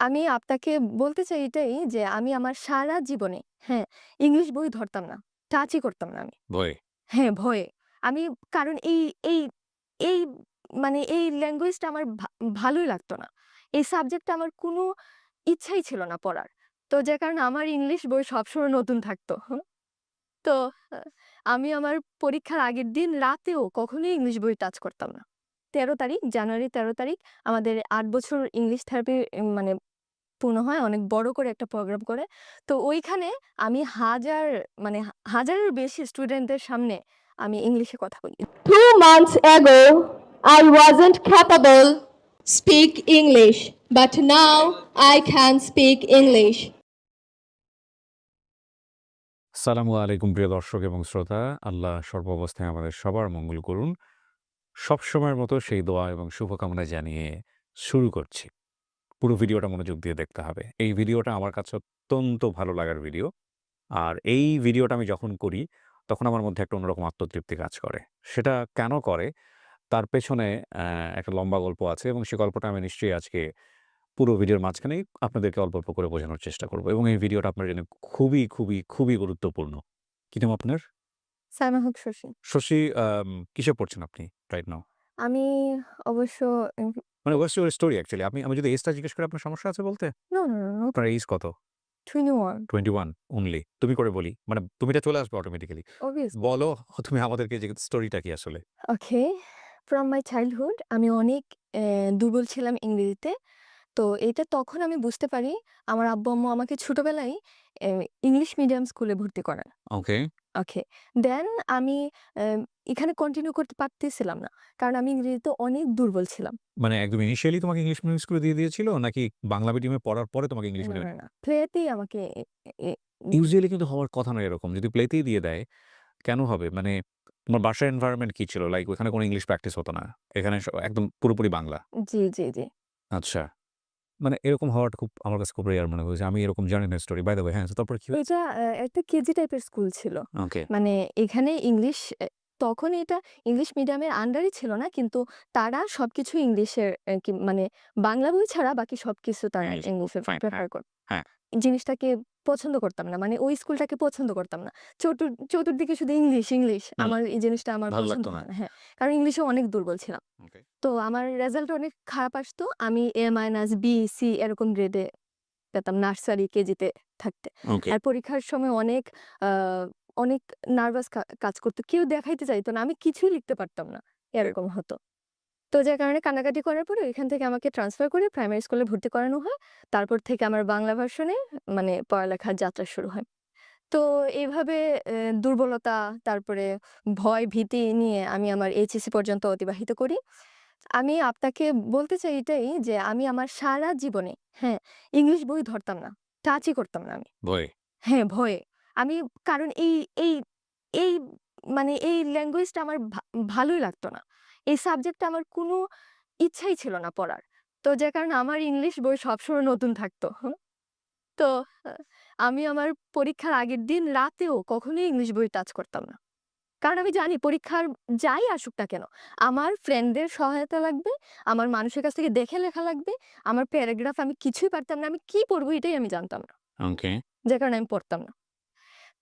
আমি আপনাকে বলতে চাই এটাই যে আমি আমার সারা জীবনে হ্যাঁ, ইংলিশ বই ধরতাম না। টাচই করতাম না আমি। ভয়ে। হ্যাঁ, ভয়ে। আমি কারণ এই এই এই মানে এই ল্যাঙ্গুয়েজটা আমার ভালোই লাগতো না। এই সাবজেক্টটা আমার কোনো ইচ্ছাই ছিল না পড়ার। তো যে কারণে আমার ইংলিশ বই সবসময় নতুন থাকতো। তো আমি আমার পরীক্ষার আগের দিন রাতেও কখনোই ইংলিশ বই টাচ করতাম না। ১৩ তারিখ, জানুয়ারি ১৩ তারিখ আমাদের আট বছর ইংলিশ থেরাপি মানে পূর্ণ হয়। অনেক বড় করে একটা প্রোগ্রাম করে। তো ওইখানে আমি হাজার মানে হাজারের বেশি স্টুডেন্টদের সামনে আমি ইংলিশে কথা বলি। Two months ago, I wasn't capable speak English but now I can speak English সালামু আলাইকুম প্রিয় দর্শক এবং শ্রোতা। আল্লাহ সর্বাবস্থায় আমাদের সবার মঙ্গল করুন। সবসময়ের মতো সেই দোয়া এবং শুভকামনা জানিয়ে শুরু করছি। পুরো ভিডিওটা মনোযোগ দিয়ে দেখতে হবে। এই ভিডিওটা আমার কাছে অত্যন্ত ভালো লাগার ভিডিও। আর এই ভিডিওটা আমি যখন করি, তখন আমার মধ্যে একটা অন্যরকম আত্মতৃপ্তি কাজ করে। সেটা কেন করে? তার পেছনে একটা লম্বা গল্প আছে এবং সেই গল্পটা আমি নিশ্চয়ই আজকে পুরো ভিডিওর মাঝখানেই আপনাদেরকে অল্প, অল্প করে বোঝানোর চেষ্টা করব এবং এই ভিডিওটা আপনার জন্য খুবই, খুবই, খুবই গুরুত্বপূর্ণ। কি নাম আপনার? সাইমা হক শশী। শশী কিসে পড়ছেন আপনি রাইট নাও? আমি অবশ্য মানে হোয়াটস ইউর স্টোরি অ্যাকচুয়ালি? আপনি আমি যদি এজটা জিজ্ঞেস করি আপনার সমস্যা আছে বলতে? No, no, no. আপনার এজ কত? 21 21 অনলি। তুমি করে বলি। মানে তুমিটা চলে আসবে অটোমেটিক্যালি। বলো তুমি আমাদেরকে যে স্টোরিটা কি আসলে? ওকে। ফ্রম মাই চাইল্ডহুড আমি অনেক দুর্বল ছিলাম ইংরেজিতে। তো এটা তখন আমি বুঝতে পারি আমার আব্বু-আম্মু আমাকে ছোটবেলায় ইংলিশ মিডিয়াম স্কুলে ভর্তি করান। ওকে। ওকে। দেন আমি অ্যা এখানে কন্টিনিউ করতে পারতেছিলাম না। কারণ আমি ইংরেজিতে অনেক দুর্বল ছিলাম। মানে একদম ইনিশিয়ালি তোমাকে ইংলিশ মিডিয়াম স্কুলে দিয়ে দিয়েছিল নাকি বাংলা মিডিয়ামে পড়ার পরে তোমাকে ইংলিশ না, মিডিয়ামে না, না। প্লেতেই আমাকে এ এ ইউজুয়ালি কিন্তু হওয়ার কথা নয় এরকম। যদি প্লেতেই দিয়ে দেয়, কেন হবে? মানে তোমার বাসার এনভায়রনমেন্ট কি ছিল? লাইক ওখানে কোনো ইংলিশ প্র্যাকটিস হতো না। এখানে স একদম পুরোপুরি বাংলা। জি, জি, জি। আচ্ছা। মানে এরকম হওয়াটা খুব আমার কাছে খুব রেয়ার মনে হয়েছে। আমি এরকম জানি না স্টোরি। বাই দ্য ওয়ে হ্যাঁ, তারপর তারপরে কি হয়েছে? এটা একটা কেজি টাইপের স্কুল ছিল। ওকে। মানে এখানে ইংলিশ তখন এটা ইংলিশ মিডিয়ামের আন্ডারই ছিল না। কিন্তু তারা সবকিছু ইংলিশের কি মানে বাংলা বই ছাড়া বাকি সবকিছু তারা ইংলিশ। ইংলিশে হ্যাঁ, করে হ্যাঁ। জিনিসটাকে পছন্দ করতাম না। মানে ওই স্কুলটাকে পছন্দ করতাম না। চতুর চতুর্দিকে শুধু ইংলিশ, ইংলিশ। আমার এই জিনিসটা আমার ভালো পছন্দ লাগতো না। হ্যাঁ। কারণ ইংলিশে অনেক দুর্বল ছিলাম। তো আমার রেজাল্ট অনেক খারাপ আসতো। আমি এ মাইনাস, বি, সি এরকম গ্রেডে পেতাম নার্সারি, কেজিতে থাকতে। আর পরীক্ষার সময় অনেক অনেক নার্ভাস কাজ করতো কেউ দেখাইতে চাইতো না। আমি কিছুই লিখতে পারতাম না। এরকম হতো। তো যে কারণে কান্নাকাটি করার পরে এখান থেকে আমাকে ট্রান্সফার করে প্রাইমারি স্কুলে ভর্তি করানো হয়। তারপর থেকে আমার বাংলা ভার্সনে মানে পড়ালেখার যাত্রা শুরু হয়। তো এইভাবে দুর্বলতা, তারপরে ভয়, ভীতি নিয়ে আমি আমার এইচএসসি পর্যন্ত অতিবাহিত করি। আমি আপনাকে বলতে চাই এটাই যে আমি আমার সারা জীবনে হ্যাঁ, ইংলিশ বই ধরতাম না। টাচই করতাম না আমি। ভয়ে। হ্যাঁ, ভয়ে। আমি কারণ এই এই এই মানে এই ল্যাঙ্গুয়েজটা আমার ভালোই লাগতো না। এই সাবজেক্টটা আমার কোনো ইচ্ছাই ছিল না পড়ার। তো যে কারণে আমার ইংলিশ বই সবসময় নতুন থাকতো। তো আমি আমার পরীক্ষার আগের দিন রাতেও কখনোই ইংলিশ বই টাচ করতাম না। কারণ আমি জানি পরীক্ষার যাই আসুক না কেন, আমার ফ্রেন্ডদের সহায়তা লাগবে, আমার মানুষের কাছ থেকে দেখে লেখা লাগবে, আমার প্যারাগ্রাফ আমি কিছুই পারতাম না। আমি কি পড়ব এটাই আমি জানতাম না। যে কারণে আমি পড়তাম না।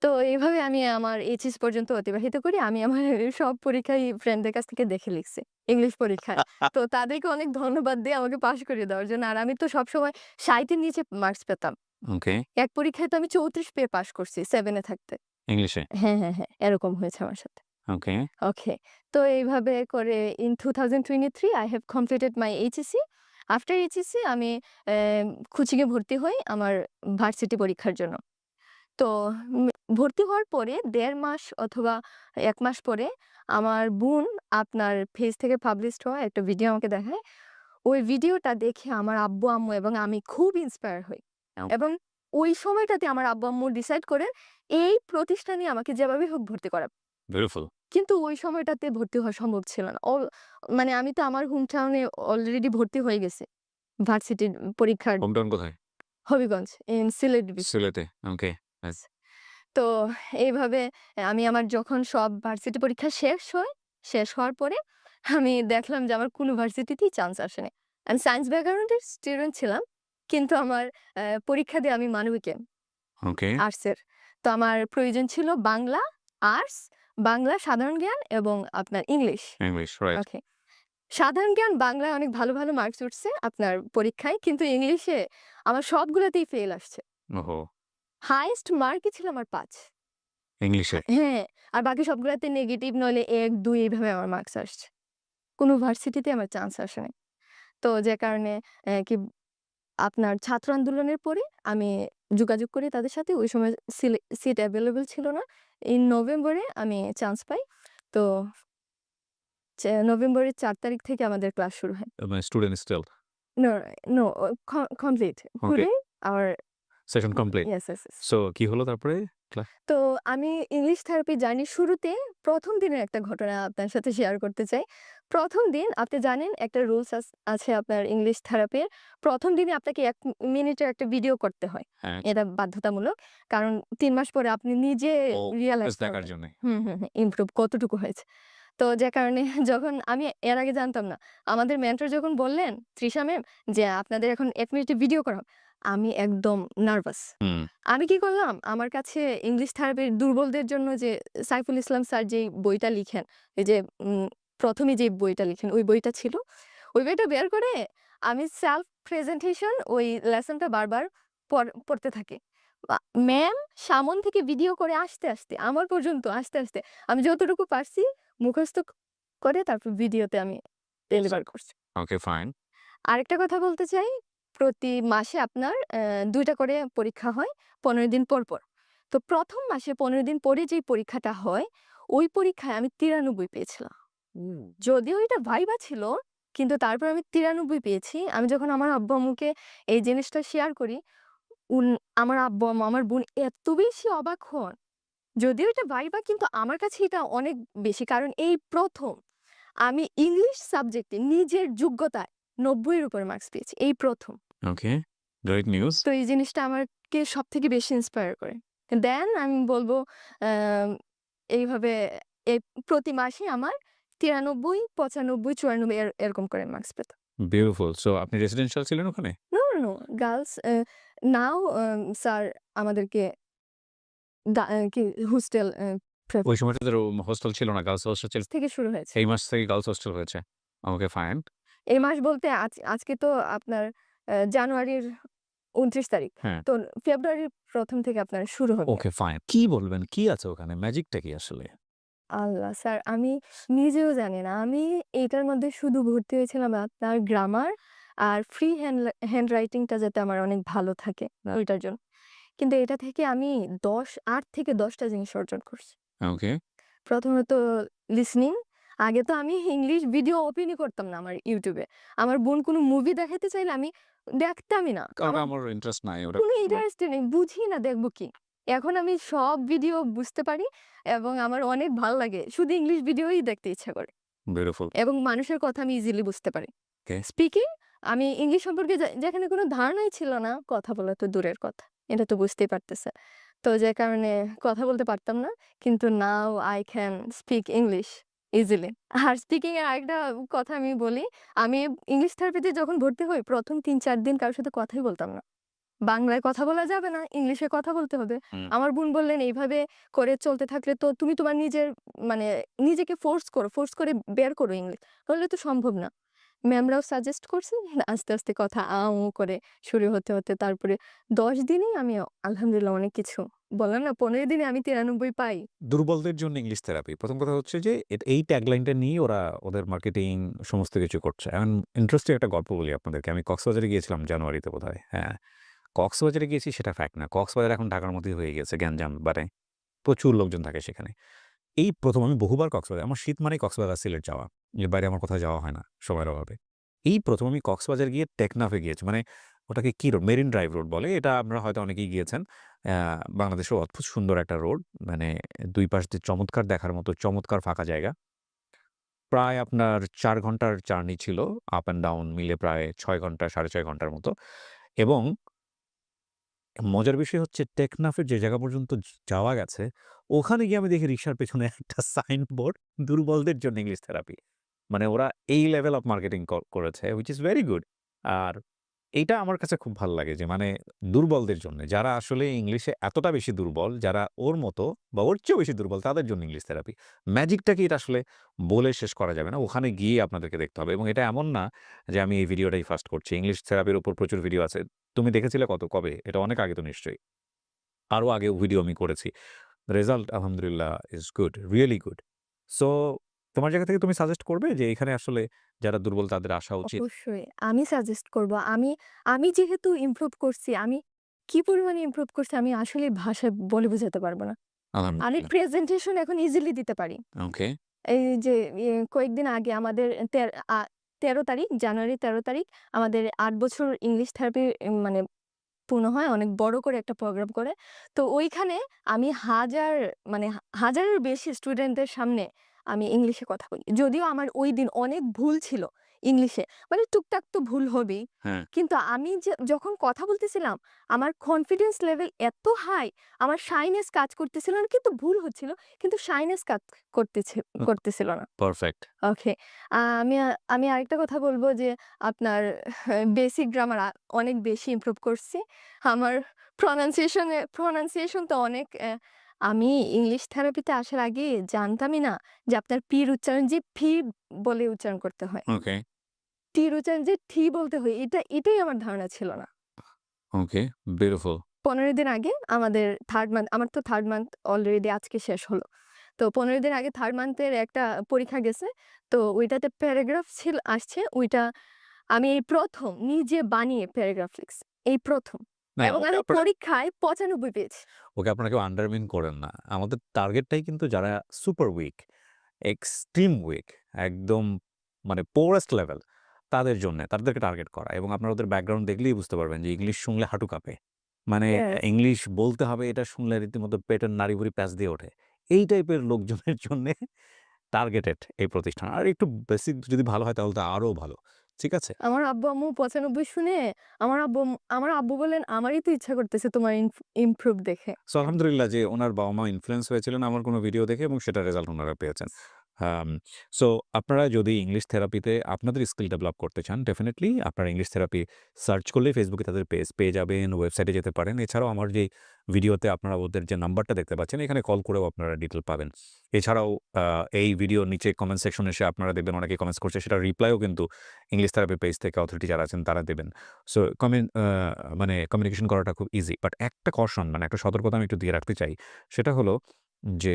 তো এইভাবে আমি আমার এইচএস পর্যন্ত অতিবাহিত করি। আমি আমার সব পরীক্ষায় ফ্রেন্ডদের কাছ থেকে দেখে লিখছি। ইংলিশ পরীক্ষায়। তো তাদেরকে অনেক ধন্যবাদ দিয়ে আমাকে পাশ করিয়ে দেওয়ার জন্য। আর আমি তো সবসময় ৬০ এর নিচে মার্কস পেতাম। ওকে। এক পরীক্ষায় তো আমি ৩৪ পেয়ে পাস করছি 7 এ থাকতে। ইংলিশে? হ্যাঁ, হ্যাঁ, হ্যাঁ। এরকম হয়েছে আমার সাথে। ওকে। ওকে। তো এইভাবে করে in 2023 I have completed my HSC. After HSC আমি কোচিং ভর্তি হই আমার ভার্সিটি পরীক্ষার জন্য। তো ভর্তি হওয়ার পরে দেড় মাস অথবা এক মাস পরে আমার বোন আপনার পেজ থেকে পাবলিশড হওয়া একটা ভিডিও আমাকে দেখায়। ওই ভিডিওটা দেখে আমার আব্বু-আম্মু এবং আমি খুব ইন্সপায়ার হই। এবং ওই সময়টাতে আমার আব্বু-আম্মু ডিসাইড করে এই প্রতিষ্ঠানে আমাকে যেভাবে হোক ভর্তি করাবে। বিউটিফুল। কিন্তু ওই সময়টাতে ভর্তি হওয়া সম্ভব ছিল না। মানে আমি তো আমার হোম টাউনে অলরেডি ভর্তি হয়ে গেছি। ভার্সিটির পরীক্ষার হোম টাউন কোথায়? হবিগঞ্জ ইন সিলেট। সিলেটে। ওকে। নাইস। তো এইভাবে আমি আমার যখন সব ভার্সিটি পরীক্ষা শেষ হয়, শেষ হওয়ার পরে আমি দেখলাম যে আমার কোনো ভার্সিটিতেই চান্স আসেনি। আমি সায়েন্স ব্যাকগ্রাউন্ডের স্টুডেন্ট ছিলাম। কিন্তু আমার পরীক্ষা দিয়ে আমি মানবিকে ওকে আর্টসের তো আমার প্রয়োজন ছিল বাংলা আর্টস বাংলা সাধারণ জ্ঞান এবং আপনার ইংলিশ ইংলিশ রাইট ওকে সাধারণ জ্ঞান বাংলায় অনেক ভালো ভালো মার্কস উঠছে আপনার পরীক্ষায় কিন্তু ইংলিশে আমার সবগুলোতেই ফেল আসছে ওহো হাইয়েস্ট মার্কই ছিল আমার পাঁচ। ইংলিশে হ্যাঁ আর বাকি সবগুলোতে নেগেটিভ নলে এক দুই এইভাবে আমার মার্কস আসছে। কোনো ভার্সিটিতে আমার চান্স আসে নাই। তো যে কারণে কি আপনার ছাত্র আন্দোলনের পরে আমি যোগাযোগ করি তাদের সাথে ওই সময় সিট অ্যাভেলেবেল ছিল না। এই নভেম্বরে আমি চান্স পাই। তো নভেম্বরের চার তারিখ থেকে আমাদের ক্লাস শুরু হয়। Student still no no complete fully আর session complete. Yes yes so কি হলো তারপরে? তো আমি ইংলিশ থেরাপি জার্নি শুরুতে প্রথম দিনের একটা ঘটনা আপনার সাথে শেয়ার করতে চাই। প্রথম দিন আপনি জানেন একটা রুলস আছে আপনার ইংলিশ থেরাপির। প্রথম দিনে আপনাকে এক মিনিটের একটা ভিডিও করতে হয়। হ্যাঁ। এটা বাধ্যতামূলক। কারণ তিন মাস পরে আপনি নিজে রিয়ালাইজ দেখার জন্য। হুম হুম ইমপ্রুভ কতটুকু হয়েছে। তো যে কারণে যখন আমি এর আগে জানতাম না আমাদের মেন্টর যখন বললেন তৃষা ম্যাম যে আপনাদের এখন এক মিনিটে ভিডিও করা আমি একদম নার্ভাস আমি কি করলাম? আমার কাছে ইংলিশ থেরাপির দুর্বলদের জন্য যে সাইফুল ইসলাম স্যার যেই বইটা লিখেন এই যে প্রথমে যে বইটা লিখেন ওই বইটা ছিল। ওই বইটা বের করে আমি সেলফ প্রেজেন্টেশন ওই লেসনটা বারবার পড়- পড়তে থাকি। ম্যাম সামন থেকে ভিডিও করে আসতে আসতে আমার পর্যন্ত আসতে আসতে আমি যতটুকু পারছি মুখস্থ করে তারপর ভিডিওতে আমি ডেলিভার করছি। ওকে ফাইন আরেকটা কথা বলতে চাই প্রতি মাসে আপনার দুইটা করে পরীক্ষা হয় পনেরো দিন পর পর। তো প্রথম মাসে পনেরো দিন পরে যেই পরীক্ষাটা হয় ওই পরীক্ষায় আমি তিরানব্বই পেয়েছিলাম। যদিও এটা ভাইবা ছিল কিন্তু তারপর আমি তিরানব্বই পেয়েছি। আমি যখন আমার আব্বু আম্মুকে এই জিনিসটা শেয়ার করি উন- আমার আব্বু আম্মু আমার বোন এত বেশি অবাক হন যদিও এটা ভাইবা কিন্তু আমার কাছে এটা অনেক বেশি। কারণ এই প্রথম আমি ইংলিশ সাবজেক্টে নিজের যোগ্যতায় নব্বইয়ের উপর মার্কস পেয়েছি এই প্রথম। ওকে গ্রেট নিউজ তো এই জিনিসটা আমাকে সব থেকে বেশি ইন্সপায়ার করে। দেন আমি বলব এইভাবে এই প্রতি মাসে আমার তিরানব্বই পঁচানব্বই চুরানব্বই এরকম করে মার্কস পেতাম। বিউটিফুল সো আপনি রেসিডেন্সিয়াল ছিলেন ওখানে? No no girls now sir আমাদেরকে কি হোস্টেল ওই সময় তো হোস্টেল ছিল না গার্লস হোস্টেল ছিল। থেকে শুরু হয়েছে। এই মাস থেকে গার্লস হোস্টেল হয়েছে। ওকে ফাইন এই মাস বলতে আজ আজকে তো আপনার জানুয়ারির উনত্রিশ তারিখ। হ্যাঁ। তো ফেব্রুয়ারির প্রথম থেকে আপনার শুরু হবে। Okay fine. কি বলবেন? কি আছে ওখানে? ম্যাজিকটা কি আসলে? আল্লাহ স্যার আমি নিজেও জানি না। আমি এটার মধ্যে শুধু ভর্তি হয়েছিলাম আপনার গ্রামার আর ফ্রি হ্যান্ড হ্যান্ড রাইটিংটা যাতে আমার অনেক ভালো থাকে ওইটার জন্য। কিন্তু এটা থেকে আমি দশ আট থেকে দশটা জিনিস অর্জন করছি। ওকে প্রথমত লিসনিং আগে তো আমি ইংলিশ ভিডিও ওপেনই করতাম না আমার ইউটিউবে আমার বোন কোনো মুভি দেখাতে চাইলে আমি দেখতামই না। কারণ আমার আমার ইন্টারেস্ট নাই ওটা। কোনো ইন্টারেস্ট নেই বুঝি না দেখব কি। এখন আমি সব ভিডিও বুঝতে পারি এবং আমার অনেক ভালো লাগে। শুধু ইংলিশ ভিডিওই দেখতে ইচ্ছা করে। বিউটিফুল এবং মানুষের কথা আমি ইজিলি বুঝতে পারি। স্পিকিং আমি ইংলিশ সম্পর্কে যেখানে কোনো ধারণাই ছিল না কথা বলা তো দূরের কথা। এটা তো বুঝতেই পারতেছে। তো যে কারণে কথা বলতে পারতাম না কিন্তু now I can speak English easily. R speaking এর আরেকটা কথা আমি বলি আমি ইংলিশ থেরাপিতে যখন ভর্তি হই প্রথম তিন চার দিন কারোর সাথে কথাই বলতাম না। বাংলায় কথা বলা যাবে না ইংলিশে কথা বলতে হবে। আমার বোন বললেন এইভাবে করে চলতে থাকলে তো তুমি তোমার নিজের মানে নিজেকে ফোর্স করো ফোর্স করে বের করো ইংলিশ। তাহলে তো সম্ভব না। ম্যামরাও সাজেস্ট করছে আস্তে আস্তে কথা আ, উ করে শুরু হতে হতে তারপরে দশ দিনেই আমি আলহামদুলিল্লাহ অনেক কিছু বললাম না, পনেরো দিনে আমি তিরানব্বই পাই। দুর্বলদের জন্য ইংলিশ থেরাপি প্রথম কথা হচ্ছে যে এই ট্যাগলাইনটা নিয়ে ওরা ওদের মার্কেটিং সমস্ত কিছু করছে। এখন ইন্টারেস্টিং একটা গল্প বলি আপনাদেরকে। আমি কক্সবাজারে গিয়েছিলাম জানুয়ারিতে বোধ হয়। কক্সবাজারে গিয়েছি সেটা ফ্যাক্ট না। কক্সবাজার এখন ঢাকার মধ্যেই হয়ে গেছে গ্যাঞ্জাম বারে প্রচুর লোকজন থাকে সেখানে। এই প্রথম আমি বহুবার কক্সবাজার, আমার শীত মানে কক্সবাজার সিলেট যাওয়া। এর বাইরে আমার কোথাও যাওয়া হয় না সময়ের অভাবে। এই প্রথম আমি কক্সবাজার গিয়ে টেকনাফে গিয়েছি মানে ওটাকে কী রোড মেরিন ড্রাইভ রোড বলে। এটা আমরা হয়তো অনেকেই গিয়েছেন। বাংলাদেশের অদ্ভুত সুন্দর একটা রোড মানে দুই পাশ দিয়ে চমৎকার দেখার মতো, চমৎকার ফাঁকা জায়গা। প্রায় আপনার চার ঘণ্টার জার্নি ছিল আপ অ্যান্ড ডাউন মিলে প্রায় ছয় ঘণ্টা, সাড়ে ছয় ঘণ্টার মতো। এবং মজার বিষয় হচ্ছে, টেকনাফের যে জায়গা পর্যন্ত যাওয়া গেছে ওখানে গিয়ে আমি দেখি রিক্সার পেছনে একটা সাইনবোর্ড দুর্বলদের জন্য ইংলিশ থেরাপি মানে ওরা এই লেভেল অফ মার্কেটিং করেছে উইচ ইজ ভেরি গুড আর এইটা আমার কাছে খুব ভালো লাগে যে মানে দুর্বলদের জন্য, যারা আসলে ইংলিশে এতটা বেশি দুর্বল, যারা ওর মতো বা ওর চেয়েও বেশি দুর্বল, তাদের জন্য ইংলিশ থেরাপি ম্যাজিকটাকে এটা আসলে বলে শেষ করা যাবে না, ওখানে গিয়ে আপনাদেরকে দেখতে হবে। এবং এটা এমন না যে, আমি এই ভিডিওটাই ফার্স্ট করছি। ইংলিশ থেরাপির উপর প্রচুর ভিডিও আছে। তুমি দেখেছিলে কত, কবে? এটা অনেক আগে তো নিশ্চয়ই। আরও আগেও ভিডিও আমি করেছি। রেজাল্ট আলহামদুলিল্লাহ is good really good so তোমার জায়গা থেকে তুমি সাজেস্ট করবে যে এখানে আসলে যারা দুর্বল তাদের আসা উচিত? অবশ্যই আমি সাজেস্ট করব। আমি আমি যেহেতু ইমপ্রুভ করছি আমি কি পরিমাণে ইমপ্রুভ করছি আমি আসলে ভাষায় বলে বোঝাতে পারব না। আমি প্রেজেন্টেশন এখন ইজিলি দিতে পারি। ওকে এই যে কয়েকদিন আগে আমাদের তেরো তারিখ জানুয়ারি তেরো তারিখ আমাদের আট বছর ইংলিশ থেরাপি মানে পূর্ণ হয়, অনেক বড় করে একটা প্রোগ্রাম করে। তো ওইখানে আমি হাজার মানে হাজারের বেশি স্টুডেন্টদের সামনে আমি ইংলিশে কথা বলি। যদিও আমার ওই দিন অনেক ভুল ছিল ইংলিশে। মানে টুকটাক তো ভুল হবেই। হ্যাঁ। কিন্তু আমি যে যখন কথা বলতেছিলাম আমার কনফিডেন্স লেভেল এত হাই আমার শাইনেস কাজ করতেছিল না কিন্তু ভুল হচ্ছিল কিন্তু শাইনেস কাজ করতেছে করতেছিল না। পারফেক্ট ওকে আমি আমি আরেকটা কথা বলব যে আপনার বেসিক গ্রামার অনেক বেশি ইমপ্রুভ করছি। আমার প্রনাউন্সিয়েশনে প্রনাউন্সিয়েশন তো অনেক আমি ইংলিশ থেরাপিতে আসার আগে জানতামই না যে আপনার পির উচ্চারণ যে ফি বলে উচ্চারণ করতে হয়। ওকে। টির উচ্চারণ যে ঠি বলতে হয় এটা এটাই আমার ধারণা ছিল না। ওকে বিউটিফুল পনেরো দিন আগে আমাদের থার্ড মান্থ আমার তো থার্ড মান্থ অলরেডি আজকে শেষ হলো। তো পনেরো দিন আগে থার্ড মান্থের একটা পরীক্ষা গেছে তো ওইটাতে প্যারাগ্রাফ ছিল আসছে ওইটা আমি এই প্রথম নিজে বানিয়ে প্যারাগ্রাফ লিখছি এই প্রথম। না এবং ওকে আমি আপনারা- পরীক্ষায় পঁচানব্বই পেয়েছি। ওকে আপনারা কেউ আন্ডারমিন করেন না। আমাদের টার্গেটটাই কিন্তু যারা সুপার উইক এক্সট্রিম উইক একদম মানে পোরেস্ট লেভেল তাদের জন্য তাদেরকে টার্গেট করা। এবং আপনারা ওদের ব্যাকগ্রাউন্ড দেখলেই বুঝতে পারবেন যে ইংলিশ শুনলে হাঁটু কাঁপে। মানে. ইংলিশ বলতে হবে এটা শুনলে রীতিমতো পেটের নাড়ি ভুড়ি প্যাঁচ দিয়ে ওঠে। এই টাইপের লোকজনের জন্য টার্গেটেড এই প্রতিষ্ঠান। আর একটু বেসিক যদি ভালো হয় তাহলে তো আরও ভালো। ঠিক আছে? আমার আব্বু আম্মু পঁচানব্বই শুনে আমার আব্বু আমার আব্বু বলেন আমারই তো ইচ্ছা করতেছে তোমার ইম্প্রুভ দেখে। সো আলহামদুলিল্লাহ যে ওনার বাবা মা ইনফ্লুয়েন্স হয়েছিলেন আমার কোনো ভিডিও দেখে এবং সেটা রেজাল্ট ওনারা পেয়েছেন। সো আপনারা যদি ইংলিশ থেরাপিতে আপনাদের স্কিল ডেভেলপ করতে চান ডেফিনেটলি আপনারা ইংলিশ থেরাপি সার্চ করলে ফেসবুকে তাদের পেজ পেয়ে যাবেন ওয়েবসাইটে যেতে পারেন। এছাড়াও আমার যে ভিডিওতে আপনারা ওদের যে নাম্বারটা দেখতে পাচ্ছেন, এখানে কল করেও আপনারা ডিটেল পাবেন। এছাড়াও এই ভিডিও নিচে কমেন্ট সেকশন এসে আপনারা দেখবেন, অনেকে কমেন্টস করছে, সেটা রিপ্লাইও কিন্তু ইংলিশ থেরাপি পেজ থেকে অথরিটি যারা আছেন, তারা দেবেন। সো কমেন্ট মানে কমিউনিকেশন করাটা খুব ইজি বাট একটা কশন মানে একটা সতর্কতা আমি একটু দিয়ে রাখতে চাই, সেটা হলো যে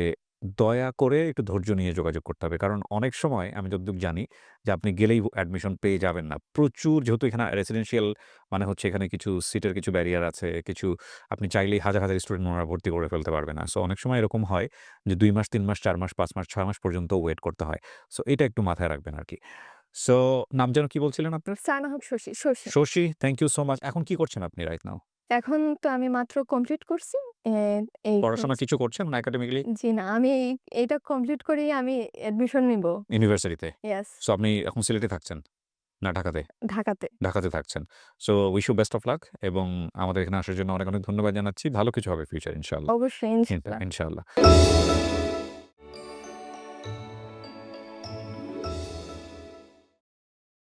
দয়া করে একটু ধৈর্য নিয়ে যোগাযোগ করতে হবে। কারণ অনেক সময় আমি যতদূর জানি যে আপনি গেলেই অ্যাডমিশন পেয়ে যাবেন না। প্রচুর যেহেতু এখানে রেসিডেন্সিয়াল মানে হচ্ছে এখানে কিছু সিটের কিছু ব্যারিয়ার আছে কিছু আপনি চাইলেই হাজার হাজার স্টুডেন্ট ওনারা ভর্তি করে ফেলতে পারবে না। সো অনেক সময় এরকম হয় যে দুই মাস তিন মাস চার মাস পাঁচ মাস ছয় মাস পর্যন্ত ওয়েট করতে হয়। সো এটা একটু মাথায় রাখবেন আর কি সো নাম যেন কি বলছিলেন আপনার? Shashi Shashi. Shashi thank you so much এখন কি করছেন আপনি রাইট নাও এখন তো আমি মাত্র কমপ্লিট করছি এ, এই পড়াশোনা কিছু করছেন একাডেমিক্যালি জি না আমি এইটা কমপ্লিট করেই আমি অ্যাডমিশন নিব। ইউনিভার্সিটিতে ইয়াস সো আপনি এখন সিলেটে থাকছেন? না ঢাকাতে? ঢাকাতে। ঢাকাতে থাকছেন। So wish you best of luck এবং আমাদের এখানে আসার জন্য অনেক অনেক ধন্যবাদ জানাচ্ছি। ভালো কিছু হবে ফিউচার ইনশাল্লাহ অবশ্যই ইনশাআল্লাহ। ইনশাল্লাহ